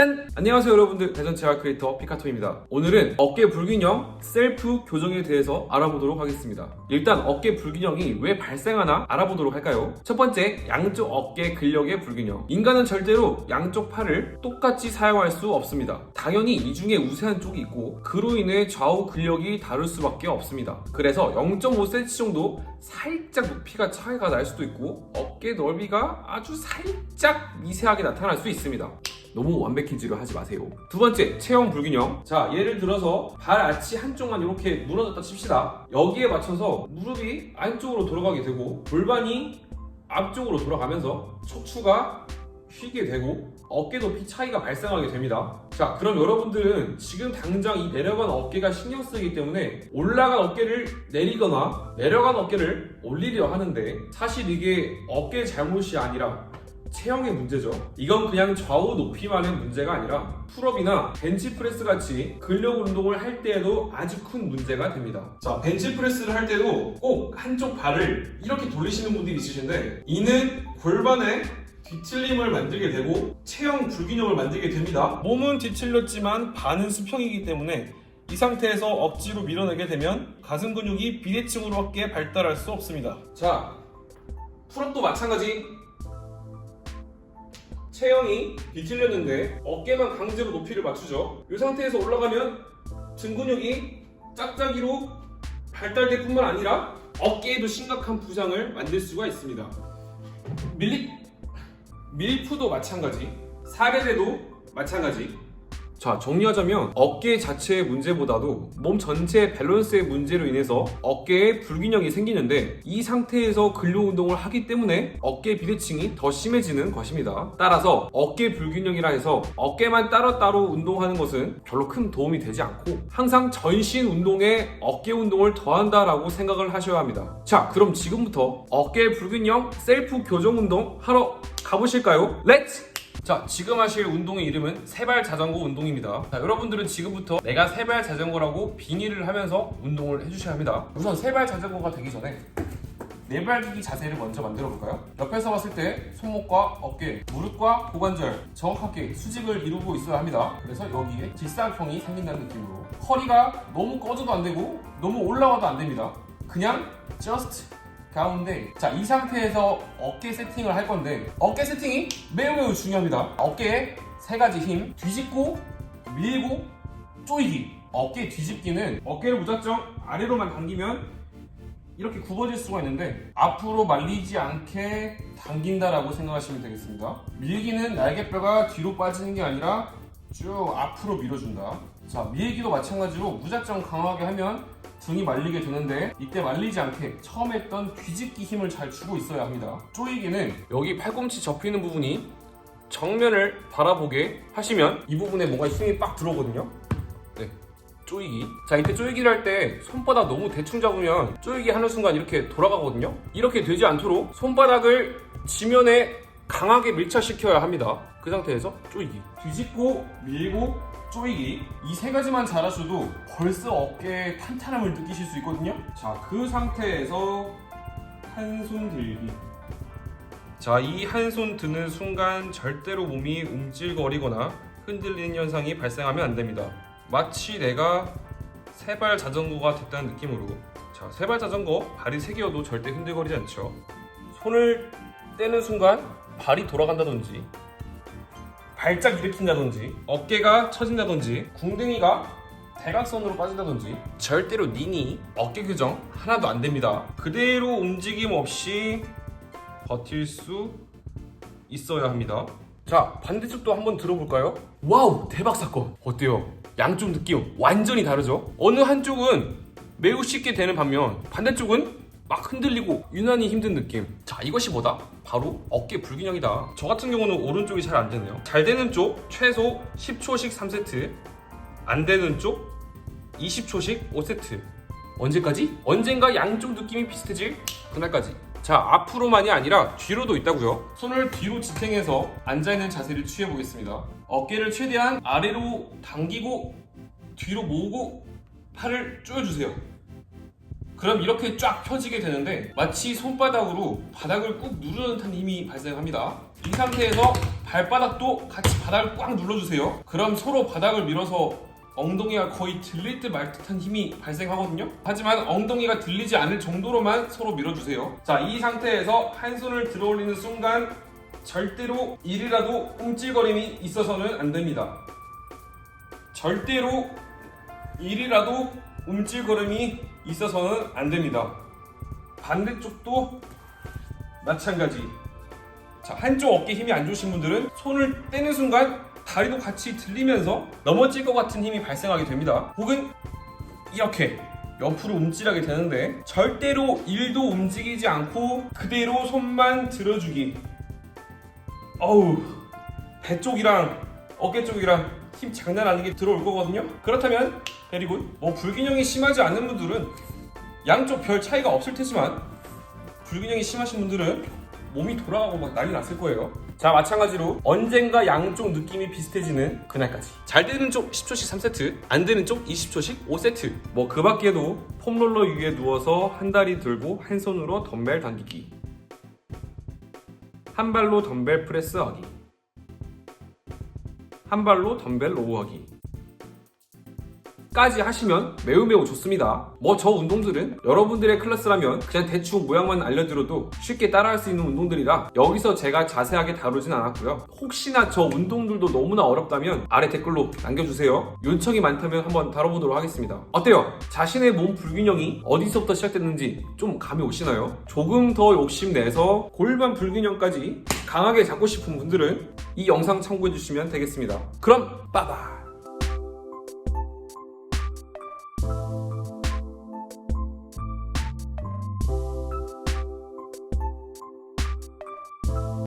짠! 안녕하세요 여러분들. 대전 재활 크리에이터 피카토입니다. 오늘은 어깨 불균형 셀프 교정에 대해서 알아보도록 하겠습니다. 일단 어깨 불균형이 왜 발생하나 알아보도록 할까요? 첫 번째 양쪽 어깨 근력의 불균형. 인간은 절대로 양쪽 팔을 똑같이 사용할 수 없습니다. 당연히 이 중에 우세한 쪽이 있고 그로 인해 좌우 근력이 다를 수밖에 없습니다. 그래서 0.5cm 정도 살짝 높이가 차이가 날 수도 있고 어깨 넓이가 아주 살짝 미세하게 나타날 수 있습니다 너무 완벽해지려 하지 마세요. 두 번째, 체형 불균형. 자, 예를 들어서 발 아치 한쪽만 이렇게 무너졌다 칩시다. 여기에 맞춰서 무릎이 안쪽으로 돌아가게 되고 골반이 앞쪽으로 돌아가면서 척추가 휘게 되고 어깨 높이 차이가 발생하게 됩니다. 자, 그럼 여러분들은 지금 당장 이 내려간 어깨가 신경 쓰이기 때문에 올라간 어깨를 내리거나 내려간 어깨를 올리려 하는데 사실 이게 어깨 잘못이 아니라 체형의 문제죠. 이건 그냥 좌우 높이만의 문제가 아니라 풀업이나 벤치프레스 같이 근력 운동을 할 때에도 아주 큰 문제가 됩니다. 자, 벤치프레스를 할 때도 꼭 한쪽 발을 이렇게 돌리시는 분들이 있으신데 이는 골반의 뒤틀림을 만들게 되고 체형 불균형을 만들게 됩니다. 몸은 뒤틀렸지만 반은 수평이기 때문에 이 상태에서 억지로 밀어내게 되면 가슴 근육이 비대칭으로밖에 발달할 수 없습니다. 자, 풀업도 마찬가지. 체형이 뒤틀렸는데 어깨만 강제로 높이를 맞추죠. 이 상태에서 올라가면 등 근육이 짝짝이로 발달될 뿐만 아니라 어깨에도 심각한 부상을 만들 수가 있습니다. 밀리 밀프도 마찬가지, 사례대도 마찬가지. 자, 정리하자면 어깨 자체의 문제보다도 몸 전체의 밸런스의 문제로 인해서 어깨에 불균형이 생기는데 이 상태에서 근력 운동을 하기 때문에 어깨 비대칭이 더 심해지는 것입니다. 따라서 어깨 불균형이라 해서 어깨만 따로따로 운동하는 것은 별로 큰 도움이 되지 않고 항상 전신 운동에 어깨 운동을 더한다라고 생각을 하셔야 합니다. 자, 그럼 지금부터 어깨 불균형 셀프 교정 운동 하러 가보실까요? 렛츠! 자, 지금 하실 운동의 이름은 세발 자전거 운동입니다. 자, 여러분들은 지금부터 내가 세발 자전거라고 빙의를 하면서 운동을 해주셔야 합니다. 우선 세발 자전거가 되기 전에 네발기기 자세를 먼저 만들어 볼까요? 옆에서 봤을 때 손목과 어깨, 무릎과 고관절 정확하게 수직을 이루고 있어야 합니다. 그래서 여기에 직사각형이 생긴다는 느낌으로 허리가 너무 꺼져도 안 되고 너무 올라와도 안 됩니다. 그냥 just 가운데 자 이 상태에서 어깨 세팅을 할 건데 어깨 세팅이 매우 매우 중요합니다. 어깨에 세 가지 힘 뒤집고 밀고 조이기. 어깨 뒤집기는 어깨를 무작정 아래로만 당기면 이렇게 굽어질 수가 있는데 앞으로 말리지 않게 당긴다라고 생각하시면 되겠습니다. 밀기는 날개뼈가 뒤로 빠지는 게 아니라 쭉 앞으로 밀어준다. 자 밀기도 마찬가지로 무작정 강하게 하면 등이 말리게 되는데 이때 말리지 않게 처음 했던 뒤집기 힘을 잘 주고 있어야 합니다. 조이기는 여기 팔꿈치 접히는 부분이 정면을 바라보게 하시면 이 부분에 뭔가 힘이 빡 들어오거든요. 네. 조이기. 자, 이때 조이기를 할 때 손바닥 너무 대충 잡으면 조이기 하는 순간 이렇게 돌아가거든요. 이렇게 되지 않도록 손바닥을 지면에 강하게 밀착시켜야 합니다. 그 상태에서 조이기. 뒤집고 밀고 조이기. 이 세 가지만 잘하셔도 벌써 어깨에 탄탄함을 느끼실 수 있거든요. 자 그 상태에서 한 손 들기. 자 이 한 손 드는 순간 절대로 몸이 움찔거리거나 흔들리는 현상이 발생하면 안 됩니다. 마치 내가 세발 자전거가 됐다는 느낌으로. 자 세발 자전거 발이 세 개여도 절대 흔들거리지 않죠. 손을 떼는 순간 발이 돌아간다든지 발작 일으킨다든지 어깨가 처진다든지 궁둥이가 대각선으로 빠진다든지 절대로 니니 어깨 교정 하나도 안 됩니다. 그대로 움직임 없이 버틸 수 있어야 합니다. 자 반대쪽도 한번 들어볼까요? 와우 대박 사건 어때요? 양쪽 느낌 완전히 다르죠? 어느 한쪽은 매우 쉽게 되는 반면 반대쪽은 막 흔들리고 유난히 힘든 느낌. 자 이것이 뭐다? 바로 어깨 불균형이다. 저 같은 경우는 오른쪽이 잘 안 되네요. 잘 되는 쪽 최소 10초씩 3세트 안 되는 쪽 20초씩 5세트. 언제까지? 언젠가 양쪽 느낌이 비슷해질 그날까지. 자 앞으로만이 아니라 뒤로도 있다고요. 손을 뒤로 지탱해서 앉아있는 자세를 취해보겠습니다. 어깨를 최대한 아래로 당기고 뒤로 모으고 팔을 조여주세요 그럼 이렇게 쫙 펴지게 되는데 마치 손바닥으로 바닥을 꾹 누르는 듯한 힘이 발생합니다. 이 상태에서 발바닥도 같이 바닥을 꽉 눌러주세요. 그럼 서로 바닥을 밀어서 엉덩이가 거의 들릴 듯 말 듯한 힘이 발생하거든요. 하지만 엉덩이가 들리지 않을 정도로만 서로 밀어주세요. 자, 이 상태에서 한 손을 들어 올리는 순간 절대로 일이라도 움찔거림이 있어서는 안 됩니다. 절대로 일이라도 움찔거림이 있어서는 안 됩니다. 반대쪽도 마찬가지. 자, 한쪽 어깨 힘이 안 좋으신 분들은 손을 떼는 순간 다리도 같이 들리면서 넘어질 것 같은 힘이 발생하게 됩니다. 혹은 이렇게 옆으로 움찔하게 되는데 절대로 일도 움직이지 않고 그대로 손만 들어주기. 어우, 배 쪽이랑 어깨 쪽이랑 힘 장난 아니게 들어올 거거든요. 그렇다면 베리굿. 뭐 불균형이 심하지 않은 분들은 양쪽 별 차이가 없을 테지만 불균형이 심하신 분들은 몸이 돌아가고 막 난리 났을 거예요. 자, 마찬가지로 언젠가 양쪽 느낌이 비슷해지는 그날까지. 잘 되는 쪽 10초씩 3세트, 안 되는 쪽 20초씩 5세트. 뭐 그 밖에도 폼롤러 위에 누워서 한 다리 들고 한 손으로 덤벨 당기기. 한 발로 덤벨 프레스하기. 한 발로 덤벨 로우하기. 까지 하시면 매우 매우 좋습니다. 뭐 저 운동들은 여러분들의 클래스라면 그냥 대충 모양만 알려드려도 쉽게 따라할 수 있는 운동들이라 여기서 제가 자세하게 다루진 않았고요. 혹시나 저 운동들도 너무나 어렵다면 아래 댓글로 남겨주세요. 요청이 많다면 한번 다뤄보도록 하겠습니다. 어때요? 자신의 몸 불균형이 어디서부터 시작됐는지 좀 감이 오시나요? 조금 더 욕심내서 골반 불균형까지 강하게 잡고 싶은 분들은 이 영상 참고해 주시면 되겠습니다. 그럼 빠바!